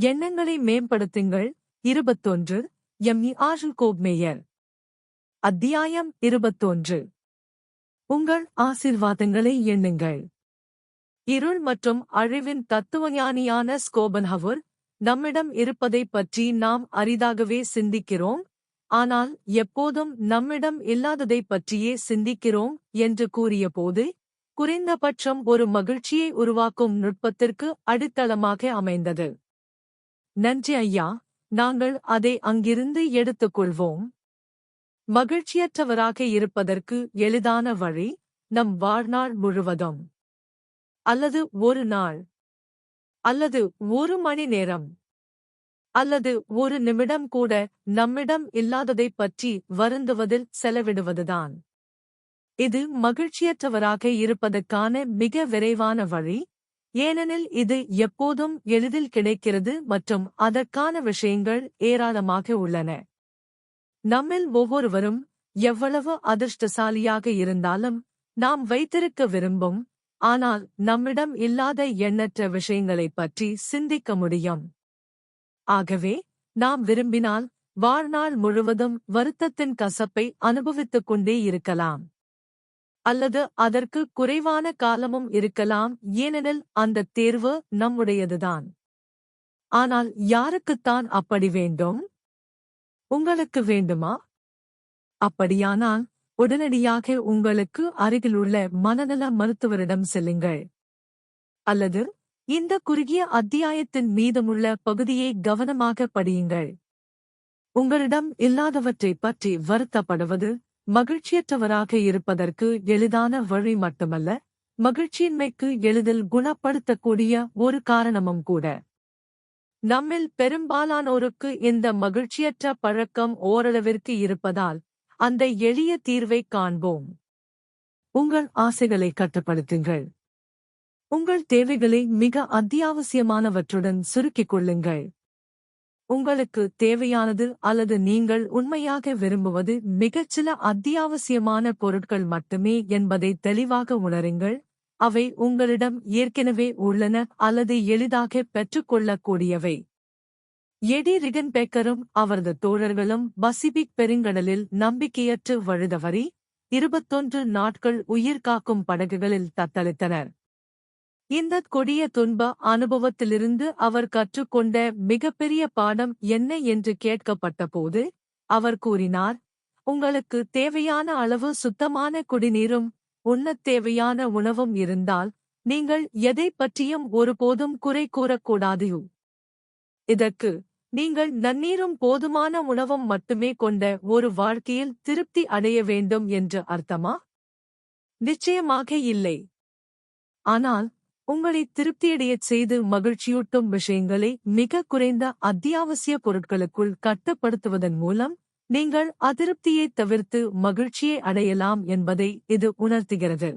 எண்ணங்களை மேம்படுத்துங்கள். இருபத்தொன்று. எம். இ. Ashal Kopmeyer. அத்தியாயம் இருபத்தொன்று. உங்கள் ஆசிர்வாதங்களை எண்ணுங்கள். இருள் மற்றும் அழிவின் தத்துவஞானியான ஸ்கோபன்ஹவர் நம்மிடம் இருப்பதைப் பற்றி நாம் அரிதாகவே சிந்திக்கிறோம். ஆனால் எப்போதும் நம்மிடம் இல்லாததைப் பற்றியே சிந்திக்கிறோம் என்று கூறியபோது குறைந்தபட்சம் ஒரு மகிழ்ச்சியை உருவாக்கும் நுட்பத்திற்கு அடித்தளமாக அமைந்தது. நன்றி ஐயா நாங்கள் அதை அங்கிருந்து எடுத்துக்கொள்வோம். மகிழ்ச்சியற்றவராக இருப்பதற்கு எளிதான வழி நம் வாழ்நாள் முழுவதும். அல்லது ஒரு நாள். அல்லது ஒரு மணி நேரம். அல்லது ஒரு நிமிடம் கூட நம்மிடம் இல்லாததைப் பற்றி வருந்துவதில் செலவிடுவதுதான். இது மகிழ்ச்சியற்றவராக இருப்பதற்கான மிக விரைவான வழி ஏனெனில் இது எப்போதும் எளிதில் கிடைக்கிறது மற்றும் அதற்கான விஷயங்கள் ஏராளமாக உள்ளன. நம்மில் ஒவ்வொருவரும் எவ்வளவு அதிர்ஷ்டசாலியாக இருந்தாலும் நாம் வைத்திருக்க விரும்பும் ஆனால் நம்மிடம் இல்லாத எண்ணற்ற விஷயங்களைப் பற்றி சிந்திக்க முடியும். ஆகவே நாம் விரும்பினால் வாழ்நாள் முழுவதும் வருத்தத்தின் கசப்பை அனுபவித்துக் கொண்டே இருக்கலாம். அல்லது அதற்கு குறைவான காலமும் இருக்கலாம் ஏனெனில் அந்த தேர்வு நம்முடையதுதான். ஆனால் யாருக்குத்தான் அப்படி வேண்டும்? உங்களுக்கு வேண்டுமா? அப்படியானால் உடனடியாக உங்களுக்கு அருகிலுள்ள மனநல மருத்துவரிடம் செல்லுங்கள். அல்லது இந்த குறுகிய அத்தியாயத்தின் மீதமுள்ள பகுதியை கவனமாக படியுங்கள். உங்களிடம் இல்லாதவற்றைப் பற்றி வருத்தப்படுவது மகிழ்ச்சியற்றவராக இருப்பதற்கு எளிதான வழி மட்டுமல்ல மகிழ்ச்சியின்மைக்கு எளிதில் குணப்படுத்தக்கூடிய ஒரு காரணமும் கூட. நம்மில் பெரும்பாலானோருக்கு இந்த மகிழ்ச்சியற்ற பழக்கம் ஓரளவிற்கு இருப்பதால் அந்த எளிய தீர்வைக் காண்போம். உங்கள் ஆசைகளை கட்டுப்படுத்துங்கள். உங்கள் தேவைகளை மிக அத்தியாவசியமானவற்றுடன் சுருக்கிக் கொள்ளுங்கள். உங்களுக்கு தேவையானது அல்லது நீங்கள் உண்மையாக விரும்புவது மிகச்சில அத்தியாவசியமான பொருட்கள் மட்டுமே என்பதை தெளிவாக உணருங்கள். அவை உங்களிடம் ஏற்கனவே உள்ளன அல்லது எளிதாக பெற்றுக்கொள்ளக்கூடியவை. எடி ரிகன்பேக்கரும் அவரது தோழர்களும் பசிபிக் பெருங்கடலில் நம்பிக்கையற்று வழுதவறி இருபத்தொன்று நாட்கள் உயிர் காக்கும் படகுகளில் தத்தளித்தனர். இந்த கொடிய துன்ப அனுபவத்திலிருந்து அவர் கற்றுக்கொண்ட மிகப்பெரிய பாடம் என்ன என்று கேட்கப்பட்டபோது அவர் கூறினார் உங்களுக்கு தேவையான அளவு சுத்தமான குடிநீரும் உண்ணத் தேவையான உணவும் இருந்தால் நீங்கள் எதைப் பற்றியும் ஒருபோதும் குறை கூறக்கூடாது. இதற்கு நீங்கள் நன்னீரும் போதுமான உணவும் மட்டுமே கொண்ட ஒரு வாழ்க்கையில் திருப்தி அடைய வேண்டும் என்று அர்த்தமா? நிச்சயமாக இல்லை. ஆனால் உங்களை திருப்தியடையச் செய்து மகிழ்ச்சியூட்டும் விஷயங்களை மிக குறைந்த அத்தியாவசிய பொருட்களுக்குள் கட்டுப்படுத்துவதன் மூலம் நீங்கள் அதிருப்தியை தவிர்த்து மகிழ்ச்சியை அடையலாம் என்பதை இது உணர்த்துகிறது.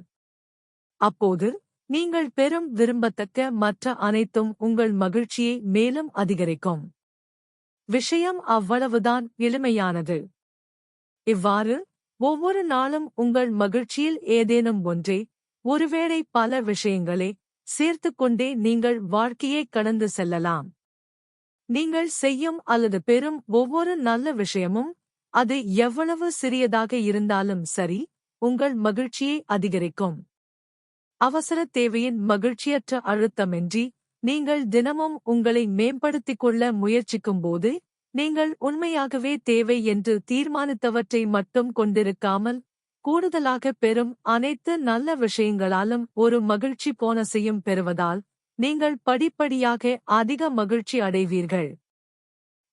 அப்போது நீங்கள் பெரும் விரும்பத்தக்க மற்ற அனைத்தும் உங்கள் மகிழ்ச்சியை மேலும் அதிகரிக்கும். விஷயம் அவ்வளவுதான் எளிமையானது. இவ்வாறு ஒவ்வொரு நாளும் உங்கள் மகிழ்ச்சியில் ஏதேனும் ஒன்றே ஒருவேளை பல விஷயங்களே சேர்த்துக்கொண்டே நீங்கள் வாழ்க்கையை கடந்து செல்லலாம். நீங்கள் செய்யும் அல்லது பெறும் ஒவ்வொரு நல்ல விஷயமும் அது எவ்வளவு சிறியதாக இருந்தாலும் சரி உங்கள் மகிழ்ச்சியை அதிகரிக்கும். அவசர தேவையின் மகிழ்ச்சியற்ற அழுத்தமின்றி நீங்கள் தினமும் உங்களை மேம்படுத்திக் கொள்ள முயற்சிக்கும்போது நீங்கள் உண்மையாகவே தேவை என்று தீர்மானித்தவற்றை மட்டும் கொண்டிருக்காமல் கூடுதலாக பெறும் அனைத்து நல்ல விஷயங்களாலும் ஒரு மகிழ்ச்சி போனஸையும் பெறுவதால் நீங்கள் படிப்படியாக அதிக மகிழ்ச்சி அடைவீர்கள்.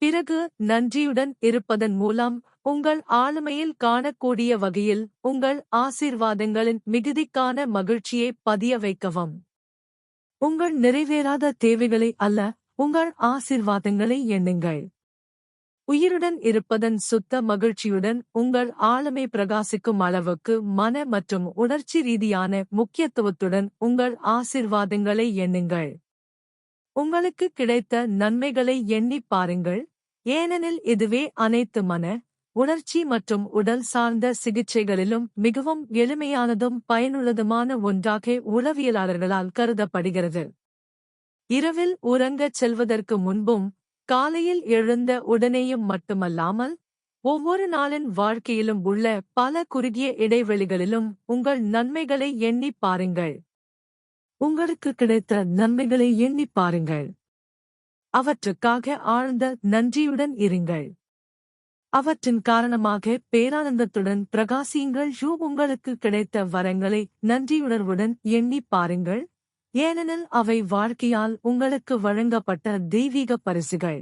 பிறகு நன்றியுடன் இருப்பதன் மூலம் உங்கள் ஆளுமையில் காணக்கூடிய வகையில் உங்கள் ஆசீர்வாதங்களின் மிகுதிக்கான மகிழ்ச்சியை பதிய வைக்கவும். உங்கள் நிறைவேறாத தேவைகளை அல்ல உங்கள் ஆசீர்வாதங்களை எண்ணுங்கள். உயிருடன் இருப்பதன் சுத்த மகிழ்ச்சியுடன் உங்கள் ஆளுமை பிரகாசிக்கும் அளவுக்கு மன மற்றும் உணர்ச்சி ரீதியான முக்கியத்துவத்துடன் உங்கள் ஆசிர்வாதங்களை எண்ணுங்கள். உங்களுக்கு கிடைத்த நன்மைகளை எண்ணிப் பாருங்கள். ஏனெனில் இதுவே அனைத்து மன உணர்ச்சி மற்றும் உடல் சார்ந்த சிகிச்சைகளிலும் மிகவும் எளிமையானதும் பயனுள்ளதுமான ஒன்றாக உளவியலாளர்களால் கருதப்படுகிறது. இரவில் உறங்கச் செல்வதற்கு முன்பும் காலையில் எழுந்த உடனேயும் மட்டுமல்லாமல் ஒவ்வொரு நாளின் வாழ்க்கையிலும் உள்ள பல குறுகிய இடைவெளிகளிலும் உங்கள் நன்மைகளை எண்ணிப் பாருங்கள். உங்களுக்கு கிடைத்த நன்மைகளை எண்ணிப் பாருங்கள். அவற்றுக்காக ஆழ்ந்த நன்றியுடன் இருங்கள். அவற்றின் காரணமாக பேரானந்தத்துடன் பிரகாசியுங்கள். யூ உங்களுக்கு கிடைத்த வரங்களை நன்றியுணர்வுடன் எண்ணிப் பாருங்கள். ஏனெனில் அவை வாழ்க்கையால் உங்களுக்கு வழங்கப்பட்ட தெய்வீக பரிசுகள்.